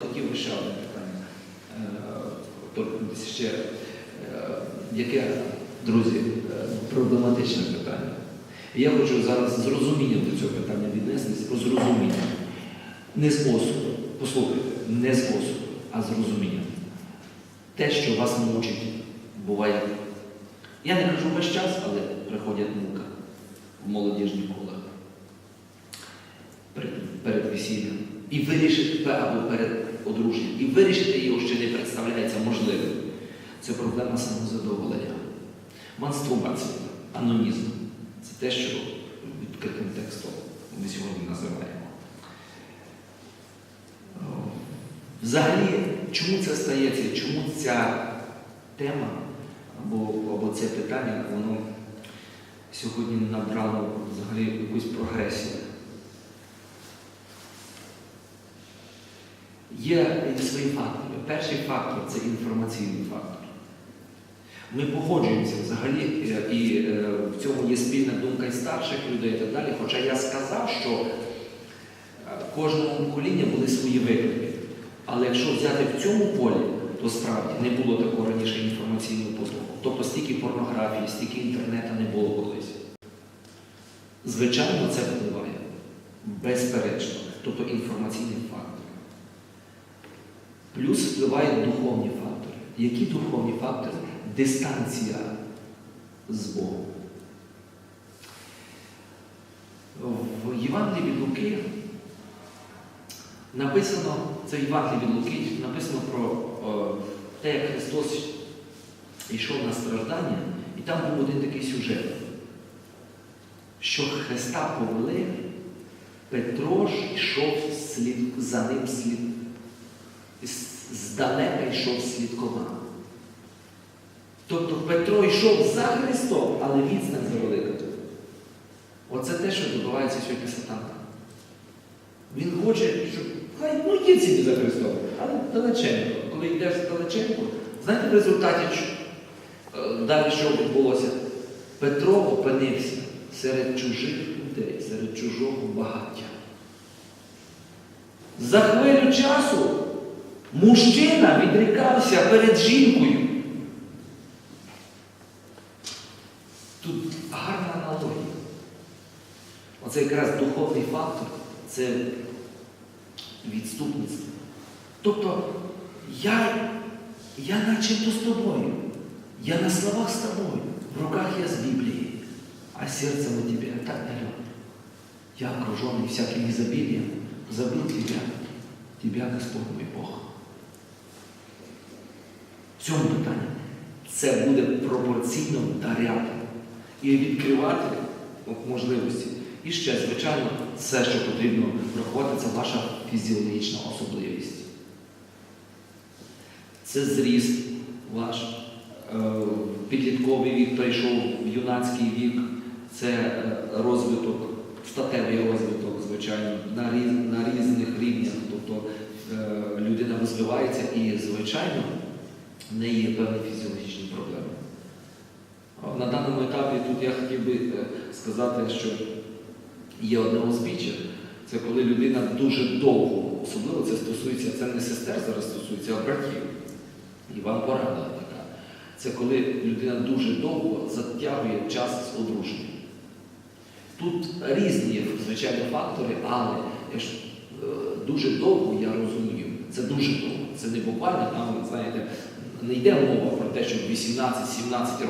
Хотів би ще одне питання. е, ще, е, яке, друзі, е, проблематичне питання. Я хочу зараз з розумінням до цього питання віднестись, з розумінням. Не з послухайте, не з а з розумінням. Те, що вас мучить, буває. Я не кажу весь час, але приходять мука в молодіжні кола перед, перед весіллям. І вирішити або перед одруженням. І вирішити його ще не представляється можливим. Це проблема самозадоволення. Манстурбація, анонізм. Це те, що відкритим текстом ми сьогодні називаємо. Взагалі, чому це стається? Чому ця тема або, або це питання, воно сьогодні набрало взагалі якусь прогресію? Є свої фактори. Перший фактор це інформаційний фактор. Ми погоджуємося взагалі, е, і е, в цьому є спільна думка і старших людей і так далі. Хоча я сказав, що е, кожному покоління були свої виклики. Але якщо взяти в цьому полі, то справді не було такого раніше інформаційного потоку. Тобто стільки порнографії, стільки інтернету не було колись. Звичайно, це впливає. Безперечно. Тобто інформаційний фактор. Плюс впливають духовні фактори. Які духовні фактори? Дистанція з Богом. В Євангелії від Луки написано, це в Євангелії від Луки, написано про о, те, як Христос йшов на страждання, і там був один такий сюжет, що Христа повели, Петро ж йшов слід, за ним слід, здалека йшов слідкова. Тобто Петро йшов за Христом, але відстань завелика. Оце те, що відбувається сьогодні сатана. Він хоче, щоб хай ну йдіть собі за Христом, але далеченько. Коли йдеш далеченько, знаєте в результаті що, е, далі що відбулося? Петро опинився серед чужих людей, серед чужого багаття. За хвилю часу мужчина відрікався перед жінкою. Тут гарна аналогія. Оце якраз духовний фактор це відступництво. Тобто я, я начебто з тобою. Я на словах з тобою. В руках я з Біблії, а сердцем у тебе так далеко. Я окруженный всяким изобилием, забыл тебя, тебя, Господь мой Бог. В цьому питанні це буде пропорційно даряти і відкривати можливості. І ще, звичайно, все, що потрібно врахувати, це ваша фізіологічна особливість. Це зріст ваш, е, підлітковий вік прийшов в юнацький вік, це е, розвиток, статевий розвиток, звичайно, на, різ, на різних рівнях. Тобто е, людина розвивається і, звичайно, в неї є певні фізіологічні проблеми. На даному етапі тут я хотів би е, сказати, що є одне узбіччя. Це коли людина дуже довго, особливо це стосується, це не сестер зараз стосується, а братів. І вам порада така. Це коли людина дуже довго затягує час з одруженням. Тут різні звичайно, фактори, але якщо, е, дуже довго я розумію, це дуже довго. Це не буквально там, знаєте, не йде мова про те, що 18-17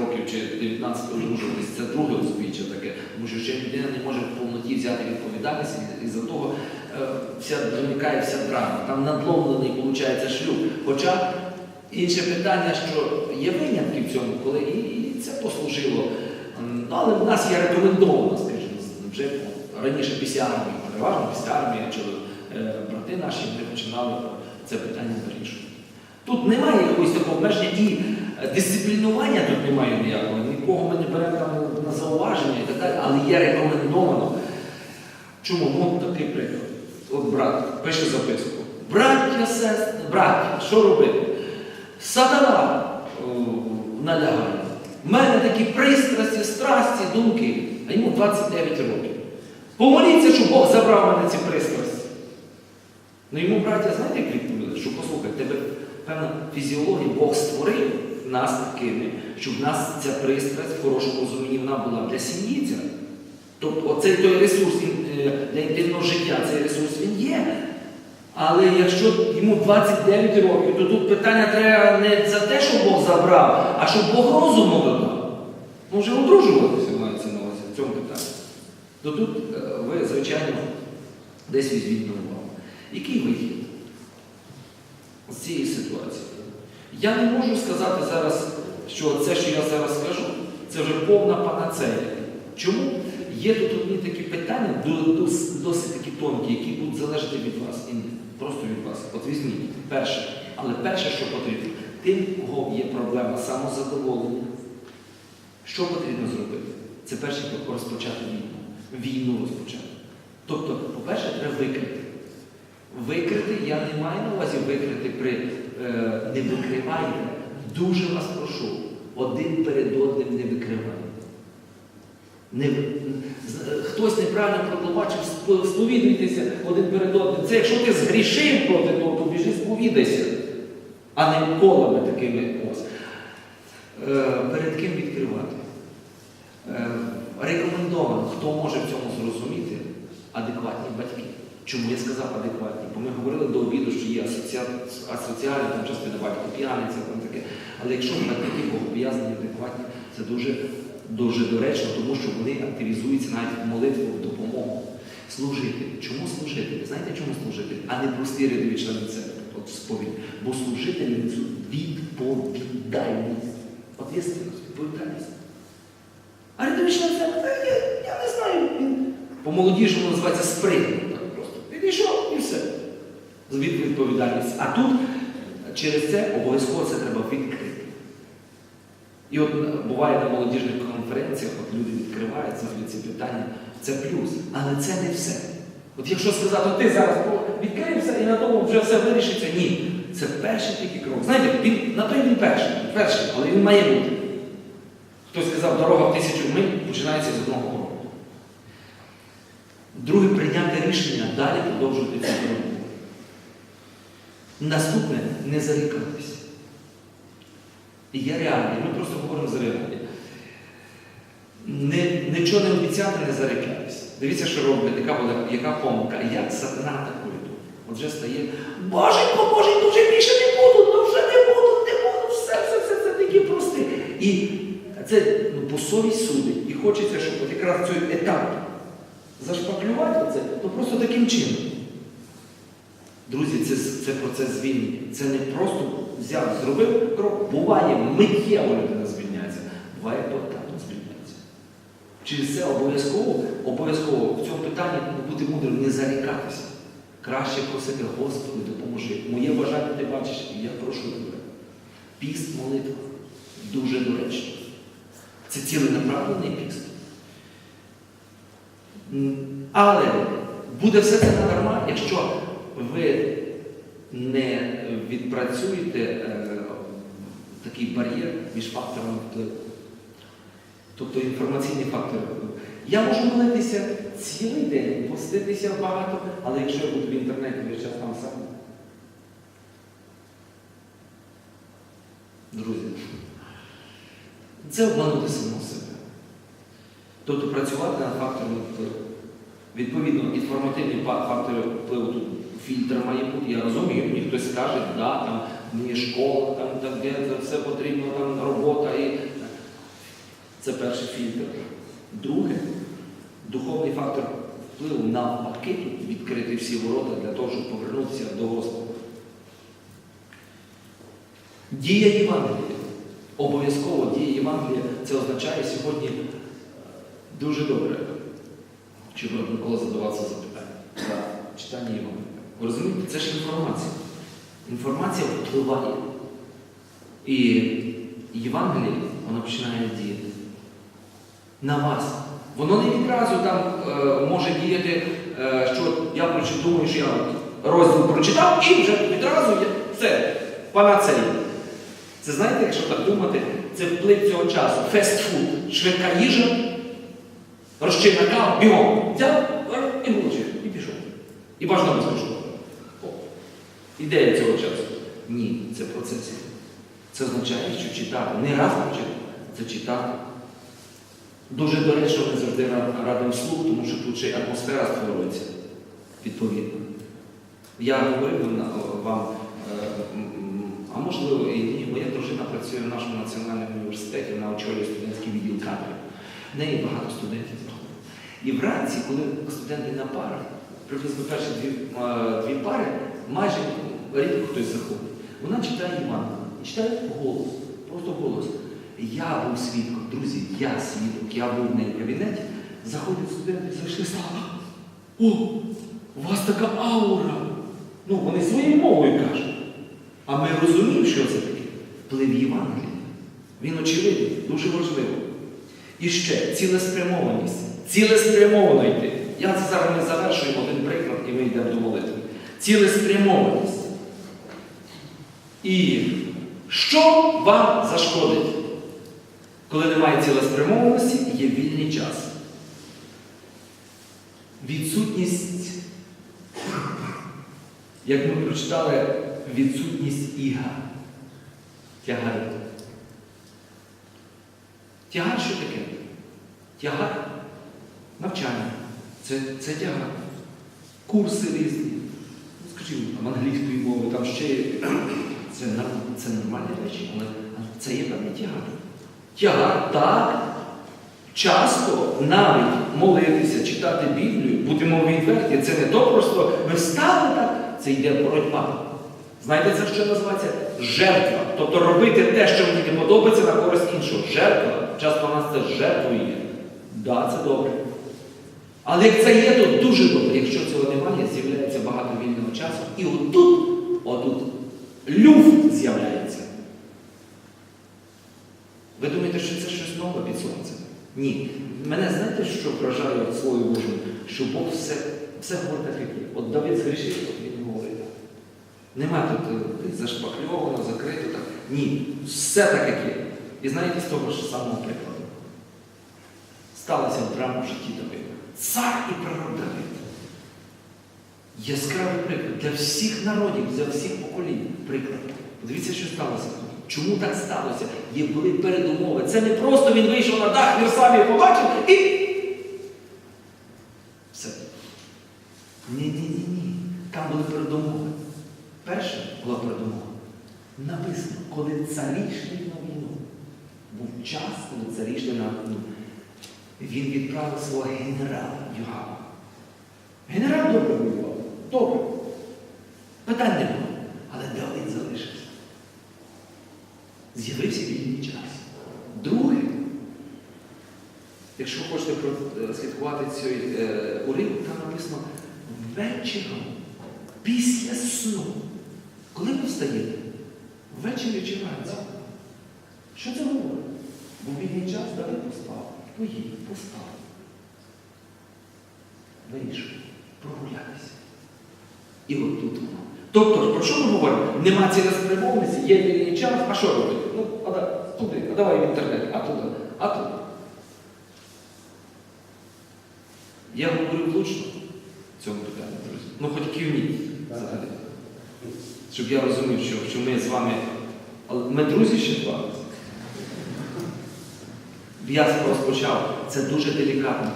років чи 19 одружуватись, це друге узбіччя таке, тому що ще людина не може в повноті взяти відповідальність, і за того е, вся виникає вся драма. Там надломлений виходить шлюб. Хоча інше питання, що є винятки в цьому, коли і, це послужило. Ну, але в нас є рекомендовано, скажімо, вже раніше після армії, переважно після армії, е, брати наші вони починали це питання вирішувати. Тут немає якогось такого обмеження і дисциплінування тут немає ніякого. Нікого ми не беремо там на зауваження і так далі, але є рекомендовано. Чому? Ну, такий приклад. От брат пише записку. Браття, сестри, браття, що робити? Сатана налягає. У мене такі пристрасті, страсті, думки, а йому 29 років. Помоліться, щоб Бог забрав мене ці пристрасті. Ну йому браття, знаєте, як відповіли? Що певна фізіологія, Бог створив нас такими, щоб в нас ця пристрасть в хорошому розумінні вона була для сім'ї. Тобто оцей той ресурс е, для інтимного життя, цей ресурс він є. Але якщо йому 29 років, то тут питання треба не за те, що Бог забрав, а щоб Бог розуму додав. Може одружуватися мається на увазі в цьому питанні. То тут е, ви, звичайно, десь візьміть на увагу. Який вихід цієї ситуації? Я не можу сказати зараз, що це, що я зараз скажу, це вже повна панацея. Чому? Є тут одні такі питання, досить такі тонкі, які будуть залежати від вас. І просто від вас. От візьміть. Перше. Але перше, що потрібно, тим, у кого є проблема самозадоволення, що потрібно зробити? Це перше розпочати війну. Війну розпочати. Тобто, по-перше, треба викрити. Викрити, я не маю на увазі викрити при е, не викривайте. Дуже вас прошу, один перед одним не викривайте. Не, хтось неправильно протлумачив, спо- сповідуйтеся один перед одним. Це якщо ти згрішив проти того, то біжи сповідайся, а не колами такими ось. Е, перед ким відкривати? Е, рекомендовано, хто може в цьому зрозуміти, адекватні батьки. Чому я сказав адекватні? Бо ми говорили до обіду, що є асоціа- асоціальні там частина батько п'яниця, там таке. Але якщо батьки богопов'язані адекватні, це дуже, дуже доречно, тому що вони активізуються навіть в молитву, в допомогу. Служити. Чому служити? Знаєте, чому служити? А не прості рядові члени церкви, от сповідь. Бо служителі несуть відповідальність. Ответственность, відповідальність. А рядові члени церкви, «Та я, я не знаю, по молодіжному називається спригнув. Так просто. Підійшов і все. З від- відповідальність. А тут через це обов'язково це треба відкрити. І от е, буває на молодіжних конференціях, от люди відкривають взагалі ці питання, це плюс. Але це не все. От якщо сказати, ти зараз відкрився і на тому вже все вирішиться, ні. Це перший тільки крок. Знаєте, він, на той він перший, перший, але він має бути. Хтось сказав, дорога в тисячу миль починається з одного кроку. Друге прийняти рішення далі продовжувати цю дорогу. Наступне не зарікатися. І є реалії, ми просто говоримо за реалії. Не, нічого не обіцяти, не зарікатися. Дивіться, що робить, яка була, яка помилка, як сатана атакує тут. От вже стає, Боженько, Боженько, вже більше не буду, ну вже не буду, не буду, все, все, все, це такі прости. І це ну, по совість судить. І хочеться, щоб от якраз цей етап зашпаклювати це, то просто таким чином. Друзі, це, це процес звільнення. Це не просто взяв, зробив крок. Буває миттєво людина звільняється, буває поетапно звільняється. Через це обов'язково, обов'язково в цьому питанні бути мудрим, не зарікатися. Краще просити, Господи, допоможи. Моє бажання ти бачиш, і я прошу тебе. Піст молитва дуже доречно. Це ціленаправлений піст. Але буде все це надарма, якщо ви не відпрацюєте е, такий бар'єр між факторами впливу. Тобто інформаційний фактор. Я можу молитися цілий день, поститися багато, але якщо я буду в інтернеті весь час там сам. Друзі, це обманути самого себе. Тобто працювати над факторами впливу. Відповідно, інформативні фактори впливу тут фільтр має бути. Я розумію, мені хтось скаже, да, там мені школа, там, там де все потрібно, там робота і. Це перший фільтр. Друге, духовний фактор впливу навпаки тут відкрити всі ворота для того, щоб повернутися до Господа. Дія Євангелія. Обов'язково дія Євангелія це означає сьогодні е, дуже добре. Чи Микола задавався запитання за читання Євангелія? Ви розумієте, це ж інформація. Інформація впливає. І Євангеліє, воно починає діяти. На вас. Воно не відразу там е, може діяти, е, що я думаю, що я розділ прочитав і вже відразу я, все, панацея. Це знаєте, якщо так думати, це вплив цього часу. Фестфуд, швидка їжа, розчинна кава, бігом. Взяв і влучив, і пішов. І бажано безкоштовно. Ідея цього часу. Ні, це процес. Це означає, що читати. Не раз почати, це читати. Дуже доречно ми завжди радимо слух, тому що тут ще й атмосфера створюється відповідно. Я говорив вам, е, а можливо і ні, моя дружина працює в нашому національному університеті, вона очолює студентський відділ кадрів. В неї багато студентів. І вранці, коли студенти на парах, приблизно перші дві, е, дві пари, майже рідко хтось заходить. Вона читає Івангелію, і читає голос, просто голос. Я був свідком, друзі, я свідок, я був в неї в кабінеті, заходять студенти, зайшли стали. О, у вас така аура. Ну, вони своєю мовою кажуть. А ми розуміємо, що це таке. Вплив Євангелія. Він очевидний, дуже важливий. І ще цілеспрямованість. Цілеспрямовано йти. Я зараз не завершую один приклад, і ми йдемо до молитви. Цілеспрямованість. І що вам зашкодить? Коли немає цілеспрямованості, є вільний час. Відсутність, як ми прочитали, відсутність іга. Тягар. Тягар що таке? Тягар навчання. Це, це тягар. Курси різні. Ну, Скажімо, англійської мови, там ще є. Це, це нормальні речі, але це є певний тягар. Тягар так. Часто навіть молитися, читати Біблію, будемо відверті, це не то просто ми встали так, це йде боротьба. Знаєте, це що називається жертва. Тобто робити те, що мені не подобається на користь іншого. Жертва. Часто у нас це жертвою є. Да, це добре. Але як це є, то дуже добре. Якщо цього немає, з'являється багато вільного часу. І отут, отут, люфт з'являється. Ви думаєте, що це щось нове під сонцем? Ні. Мене знаєте, що вражає свою Божу? Що Бог все, все говорить так, як є. От Давид згрішив, от він говорить. Нема тут е, зашпакльовано, закрито так. Ні. Все так, як є. І знаєте з того ж самого прикладу. Сталося в драма в житті Давида. Цар і пророк Давид. Яскравий приклад для всіх народів, для всіх поколінь. Приклад. Подивіться, що сталося. Чому так сталося? Є були передумови. Це не просто він вийшов на дах, вірсамі побачив і. Все. Ні, ні. Там були передумови. Перша була передумова. Написано, коли царі йшли на війну. Був час, коли царі йшли на війну. Він відправив свого генерала Йоава. Генерал добре воював. Добре. Питань не було. Але Давид залишився. З'явився вільний час. Друге, якщо ви хочете слідкувати цей е, уривок, там написано вечором, після сну. Коли ви встаєте? Ввечері чи вранці? Що це говорить? Бо вільний час Давид поспав. Поїдь, поспав. Вирішуй, прогулятися. І от тут воно. Тобто, про що ми говоримо? Нема цілеспрямованості, є вільний час, а що робити? Туди, а давай в інтернет, а туди, а туди. Я говорю влучно в цьому питанні, друзі. Ну, хоч кивніть взагалі. Щоб я розумів, що, що ми з вами. Але ми друзі ще вами. Я розпочав. Це дуже делікатно.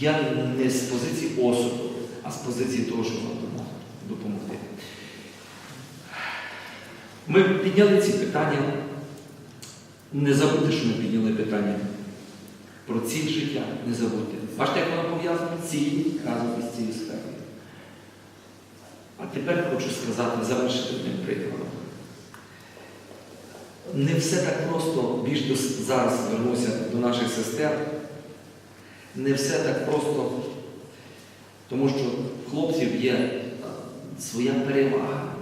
Я не з позиції осуду, а з позиції того, щоб вам допомогти. Ми підняли ці питання. Не забудьте, що ми підняли питання про ціль життя. Не забудьте. Бачите, як воно пов'язано? Ціль разом із цією сферою. А тепер хочу сказати, завершити одним прикладом. Не все так просто, більш до, зараз звернуся до наших сестер. Не все так просто, тому що хлопців є е, своя перевага,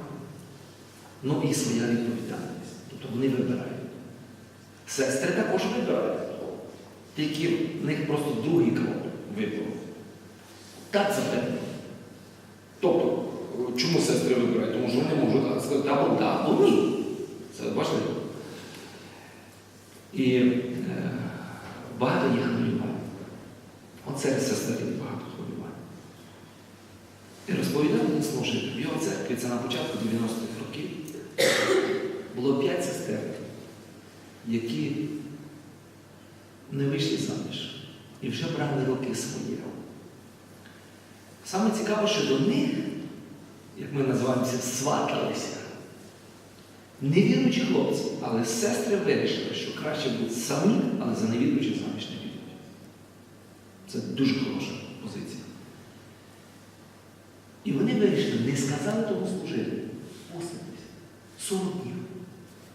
ну і своя відповідальність. Тобто вони вибирають. Сестри також вибирають. Тільки в них просто другий крок вибору. Так запевнено. Тобто, чому сестри вибирають? Тому що вони можуть сказати, або так, або ні. Це важливо. І е, багато є хвилювань. Оце сестрі багато хвилювань. І розповідав мені служитель. В його церкві це на початку 90-х років. було п'ять сестер, які не вийшли заміж і вже брали роки своє. Саме цікаво, що до них, як ми називаємося, сваталися. Невіруючі хлопці, але сестри вирішили, що краще бути самі, але за невіруючих заміж не підуть. Це дуже хороша позиція. І вони вирішили, не сказали того служити. Поститись. 40 днів.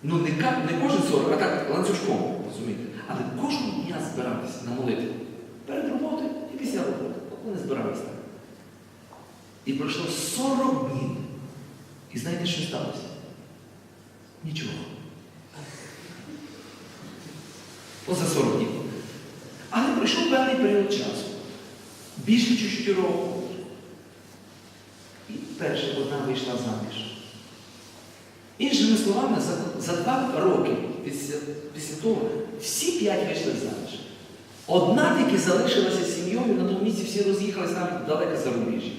Ну не, не кожен 40, а так ланцюжком, розумієте. Але кожного дня збиратися на молитву. Перед роботою і після роботи. От Вони збиралися так. І пройшло 40 днів. І знаєте, що сталося? Нічого. Поза 40 днів. Але пройшов певний період часу. Більше 4 року. І перша одна вийшла заміж. Іншими словами, за, за два роки після, після того всі п'ять вийшли заміж. Одна тільки залишилася сім'єю, на тому місці всі роз'їхалися навіть далеко за рубіжі.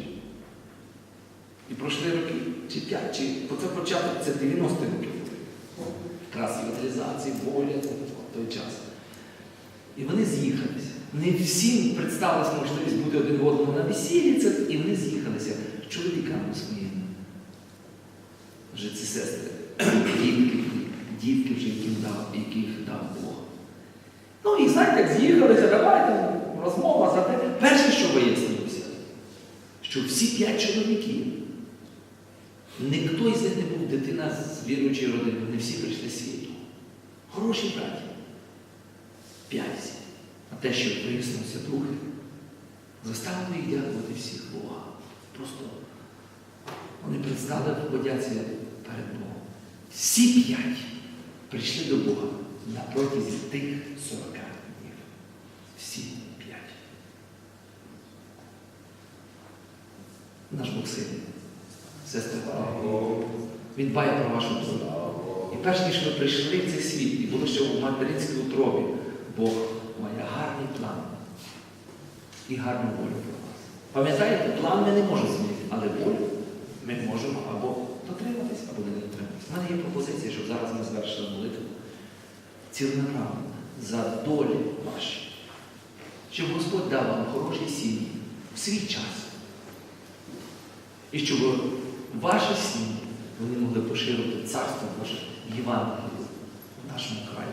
І пройшли роки, чи п'ять, чи бо це початок це 90-ті роки. Якраз євангелізації, воля, той час. І вони з'їхалися. Не всім представилась можливість бути один в одному на весіллі, і вони з'їхалися з чоловіками своїми. Вже ці сестри, дітки, дітки вже яким дав, яких дав Бог. Ну і знаєте, як з'їхалися, давайте розмова за те. Перше, що вияснилося, що всі п'ять чоловіків, ніхто із них не був дитина з віруючої родини, вони всі прийшли світу. Хороші браті. П'ять. А те, що вияснився другий, заставили їх дякувати всіх Бога. Просто вони предстали в подяці перед Богом. Всі п'ять прийшли до Бога на протязі тих 40 днів. Всі п'ять. Наш Бог сильний. Сестра, він дбає про вашу долю. І перш ніж ви прийшли в цей світ, і було ще у материнській утробі, Бог має гарний план і гарну волю про вас. Пам'ятаєте, план ми не можемо змінити, але волю ми можемо або дотриматись, або не дотриматись. У мене є пропозиція, щоб зараз ми звершили молитву ціленаправленно за долі ваші, щоб Господь дав вам хороші сім'ї в свій час. І щоб ваші сім'ї вони могли поширити царство Боже Євангелію в нашому краї.